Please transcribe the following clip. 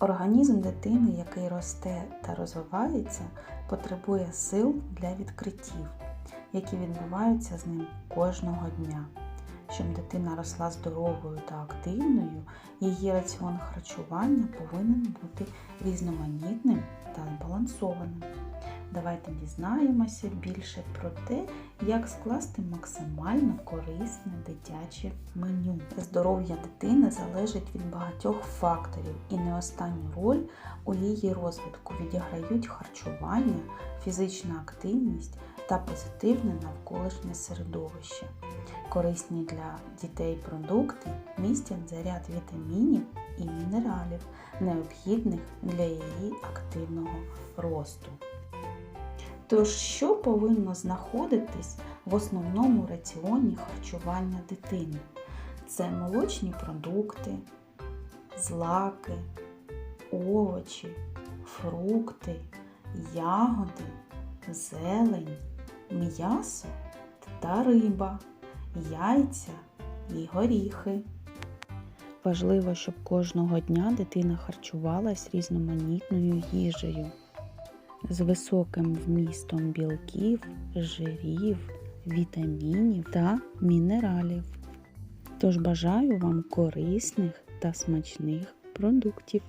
Організм дитини, який росте та розвивається, потребує сил для відкриттів, які відбуваються з ним кожного дня. Щоб дитина росла здоровою та активною, її раціон харчування повинен бути різноманітним та збалансованим. Давайте дізнаємося більше про те, як скласти максимально корисне дитяче меню. Здоров'я дитини залежить від багатьох факторів, і не останню роль у її розвитку відіграють харчування, фізична активність та позитивне навколишнє середовище. Корисні для дітей продукти містять заряд вітамінів і мінералів, необхідних для її активного росту. Тож, що повинно знаходитись в основному раціоні харчування дитини? Це молочні продукти, злаки, овочі, фрукти, ягоди, зелень, м'ясо та риба, яйця і горіхи. Важливо, щоб кожного дня дитина харчувалась різноманітною їжею з високим вмістом білків, жирів, вітамінів та мінералів. Тож бажаю вам корисних та смачних продуктів.